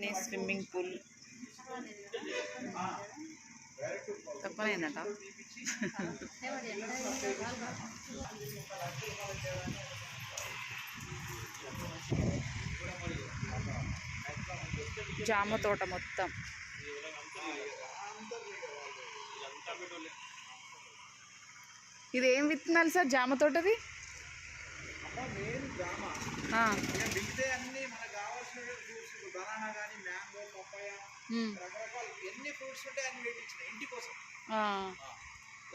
Mini swimming pool. తప్పలేదట జామ తోట మొత్తం. ఇది ఏం విత్తనాలు సార్ జామ తోటది మెయిన్ జామ ఆ, ఇక మిగతా అన్ని మనకు కావాల్సిన ఫ్రూట్స్ బనానా కానీ మ్యాంగో పప్పాయ ఉమ్, రకరకాల ఎన్ని ఫ్రూట్స్ ఉంటే అన్ని పెట్టించిన ఇంటి కోసం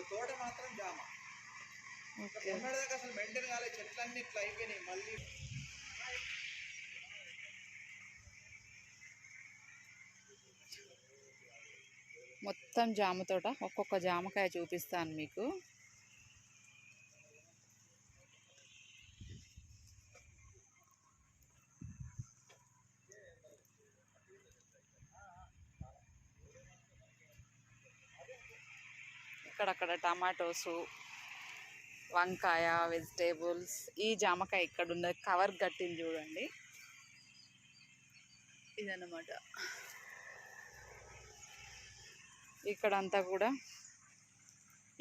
తోట మాత్రం జామ. అసలు మెయింటైన్ చెట్లన్నీ ఇట్లా అయిపోయినాయి మళ్ళీ. మొత్తం జామ తోట ఒక్కొక్క జామకాయ చూపిస్తాను మీకు. ఇక్కడక్కడ టమాటోసు వంకాయ వెజిటేబుల్స్ ఈ జామకాయ ఇక్కడ ఉన్నది కవర్ కట్టింది చూడండి. ఇదన్నమాట. ఇక్కడంతా కూడా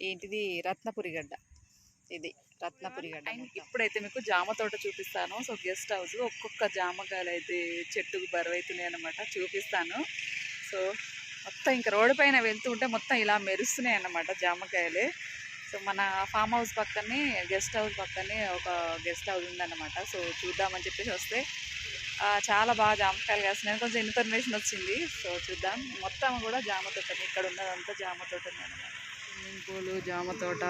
ఏంటిది? రత్నపురి గడ్డ ఇది రత్నపురి గడ్డ ఇప్పుడైతే మీకు జామ తోట చూపిస్తాను. సో గెస్ట్ హౌస్ ఒక్కొక్క జామకాయలు అయితే చెట్టుకు బరువైతున్నాయి అనమాట చూపిస్తాను. సో మొత్తం ఇంకా రోడ్డు పైన వెళ్తూ ఉంటే మొత్తం ఇలా మెరుస్తున్నాయి అన్నమాట జామకాయలే. సో మన ఫామ్ హౌస్ పక్కనే గెస్ట్ హౌస్ పక్కనే ఒక గెస్ట్ హౌస్ ఉందన్నమాట. సో చూద్దామని చెప్పేసి వస్తే చాలా బాగా జామకాయలు కాస్తున్నాయి. కొంచెం ఇన్ఫర్మేషన్ వచ్చింది. సో చూద్దాం. మొత్తం కూడా జామ తోట ఇక్కడ ఉన్నదంతా జామ తోట అనమాట స్విమ్మింగ్ పూలు జామ తోట.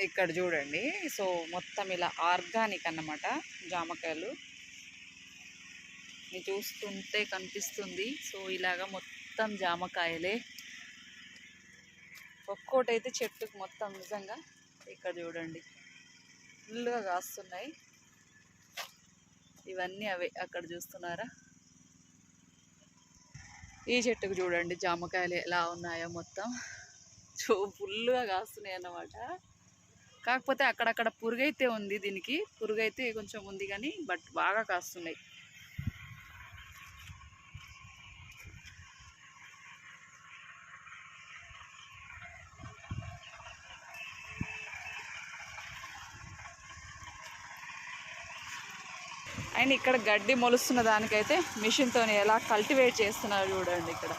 ఇక్కడ చూడండి. సో మొత్తం ఇలా ఆర్గానిక్ అన్నమాట జామకాయలు. చూస్తుంటే కనిపిస్తుంది. సో ఇలాగ మొత్తం జామకాయలే. ఒక్కోటైతే చెట్టుకు మొత్తం నిజంగా ఇక్కడ చూడండి. ఫుల్గా కాస్తున్నాయి. ఇవన్నీ అవే అక్కడ చూస్తున్నారా? ఈ చెట్టుకు చూడండి జామకాయలు ఎలా ఉన్నాయో మొత్తం. చూ ఫుల్గా కాస్తున్నాయి అన్నమాట కాకపోతే అక్కడక్కడ పురుగైతే ఉంది దీనికి. పురుగైతే కొంచెం ఉంది కానీ బట్ బాగా కాస్తున్నాయి. అండ్ ఇక్కడ గడ్డి మొలుస్తున్న దానికైతే మిషన్తో ఎలా కల్టివేట్ చేస్తున్నారు చూడండి ఇక్కడ.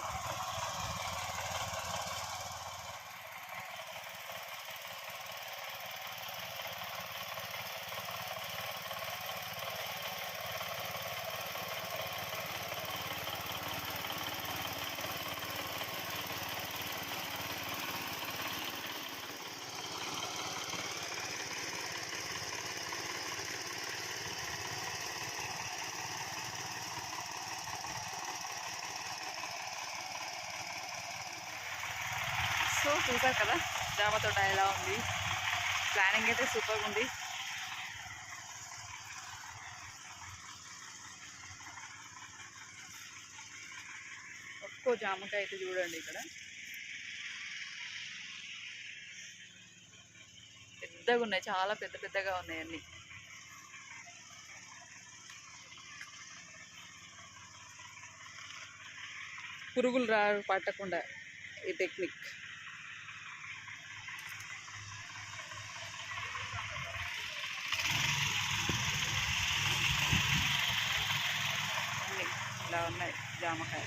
సో చూసారు కదా? జామతోట ఎలా ఉంది. ప్లానింగ్ అయితే సూపర్గా ఉంది. ఒక్కో జామకాయ అయితే చూడండి ఇక్కడ. పెద్దగా ఉన్నాయి. చాలా పెద్ద పెద్దగా ఉన్నాయి అన్ని. పురుగులు రా పట్టకుండా ఈ టెక్నిక్. ఇలా ఉన్నాయి జామకాయ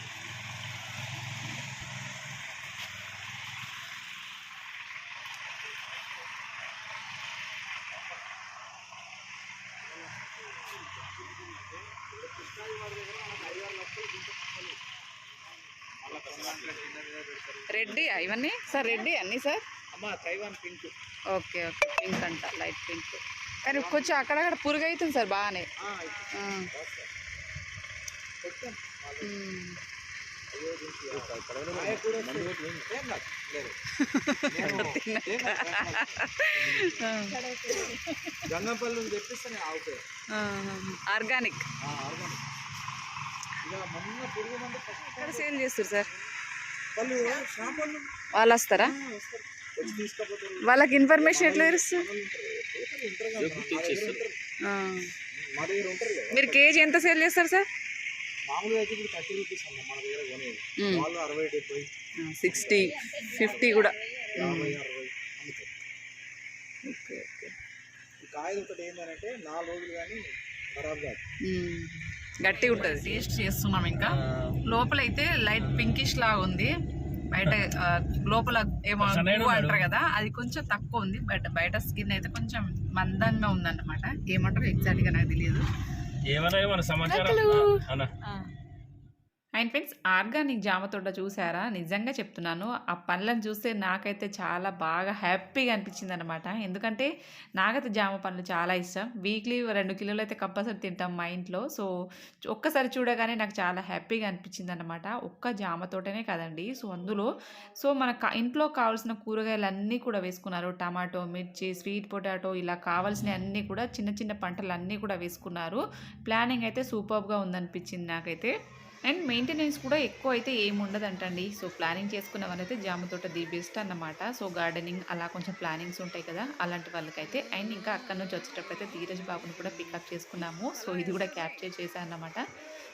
రెడ్డి ఇవన్నీ? సార్ రెడ్డి అన్నీ sir? Pink. Okay okay. Pink అంట లైట్ పింక్. కానీ కొంచెం అక్కడక్కడ పురుగు అవుతుంది సార్ బాగానే. గంగంపల్లి ఆగుతాయి ఆర్గానిక్. ఇక మొన్న పురుగు మందు ఫస్ట్ ఎక్కడ సేల్ చేస్తారు సార్. వాళ్ళు వస్తారా? వాళ్ళకి ఇన్ఫర్మేషన్ ఎట్లా తెలుస్తుంది? మీరు కేజీ ఎంత సేల్ చేస్తారు సార్? మామూలుగా అయితే ఇప్పుడు థర్టీ రూపీస్ అమ్మ మన దగ్గర కొనేది. వాళ్ళు అరవై డెబ్బై. సిక్స్టీ ఫిఫ్టీ కూడా. యాభై అరవై అమ్ముతారు ఓకే ఓకే. ఈ కాయలు ఒకటి ఏంటంటే నాలుగు రోజులు కానీ ఖరాబ్ కాదు. గట్టి ఉంటుంది. టేస్ట్ చేస్తున్నాం ఇంకా. లోపల అయితే లైట్ పింకిష్ లాగా ఉంది. బయట లోపల ఏమో అంటారు కదా అది కొంచెం తక్కువ ఉంది. బట్ బయట స్కిన్ అయితే కొంచెం మందంగా ఉందన్నమాట. ఏమంటారు ఎగ్జాక్ట్గా నాకు తెలియదు. ఏమన్నా మన సమాచారం అన్న అండ్ ఫ్రెండ్స్ ఆర్గానిక్ జామ తోట చూసారా? నిజంగా చెప్తున్నాను. ఆ పండ్లను చూస్తే నాకైతే చాలా బాగా హ్యాపీగా అనిపించింది అనమాట ఎందుకంటే నాకైతే జామ పండ్లు చాలా ఇష్టం. వీక్లీ రెండు కిలోలు అయితే కంపల్సరీ తింటాం మా ఇంట్లో. సో ఒక్కసారి చూడగానే నాకు చాలా హ్యాపీగా అనిపించింది అనమాట ఒక్క జామ తోటనే కదండి. సో అందులో సో మన కా- ఇంట్లో కావాల్సిన కూరగాయలు అన్నీ కూడా వేసుకున్నారు. టమాటో మిర్చి స్వీట్ పొటాటో ఇలా కావాల్సినవి అన్నీ కూడా చిన్న చిన్న పంటలు అన్నీ కూడా వేసుకున్నారు. ప్లానింగ్ అయితే సూపర్గా ఉందనిపించింది నాకైతే. అండ్ మెయింటెనెన్స్ కూడా ఎక్కువ అయితే ఏముండదంటండి. సో ప్లానింగ్ చేసుకున్న వాళ్ళైతే జామ తోట ది బెస్ట్ అన్నమాట. సో గార్డెనింగ్ అలా కొంచెం ప్లానింగ్స్ ఉంటాయి కదా అలాంటి వాళ్ళకైతే. అండ్ ఇంకా అక్కడ నుంచి వచ్చేటప్పుడు అయితే ధీరజ్ బాబుని కూడా పికప్ చేసుకున్నాము. సో ఇది కూడా క్యాప్చర్ చేశాను అన్నమాట.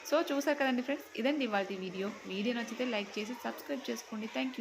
సో చూసారు కదండి ఫ్రెండ్స్? ఇదండి ఇవాళ వీడియో. వీడియో నచ్చితే లైక్ చేసి సబ్స్క్రైబ్ చేసుకోండి. Thank you